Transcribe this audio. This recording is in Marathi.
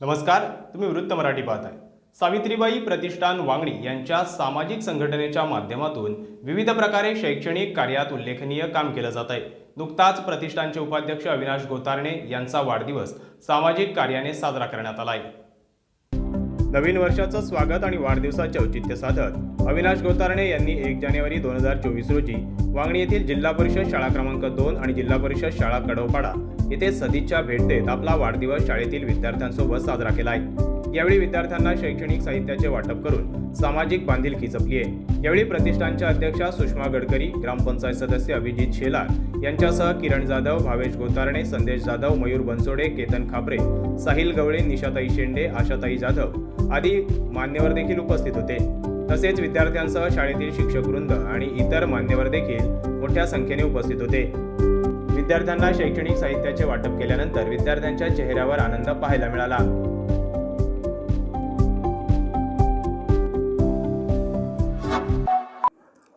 नमस्कार तुम्ही वृत्त मराठी पाहताय. सावित्रीबाई प्रतिष्ठान वांगणी यांच्या सामाजिक संघटनेच्या माध्यमातून विविध प्रकारे शैक्षणिक कार्यात उल्लेखनीय काम केलं जात आहे. नुकताच प्रतिष्ठानचे उपाध्यक्ष अविनाश गोतारणे यांचा वाढदिवस सामाजिक कार्याने साजरा करण्यात आला आहे. नवीन वर्षाचं स्वागत आणि वाढदिवसाचे औचित्य साधत अविनाश गोतारणे यांनी एक जानेवारी दोन हजार चोवीस रोजी वांगणी येथील जिल्हा परिषद शाळा क्रमांक दोन आणि जिल्हा परिषद शाळा कडवपाडा येथे सदिच्छा भेट देत आपला वाढदिवस शाळेतील विद्यार्थ्यांसोबत साजरा केला आहे यावेळी विद्यार्थ्यांना शैक्षणिक साहित्याचे वाटप करून सामाजिक बांधिलकी जपली आहे यावेळी प्रतिष्ठानच्या अध्यक्षा सुषमा गडकरी ग्रामपंचायत सदस्य अभिजित शेलार यांच्यासह किरण जाधव भावेश गोतारणे संदेश जाधव मयूर बनसोडे केतन खापरे साहिल गवळे निशाताई शेंडे आशाताई जाधव आदी मान्यवर देखील उपस्थित होते. तसेच विद्यार्थ्यांसह शाळेतील शिक्षक वृंद आणि इतर मान्यवर देखील मोठ्या संख्येने उपस्थित होते. विद्यार्थ्यांना शैक्षणिक साहित्याचे वाटप केल्यानंतर विद्यार्थ्यांच्या चेहऱ्यावर आनंद पाहायला मिळाला.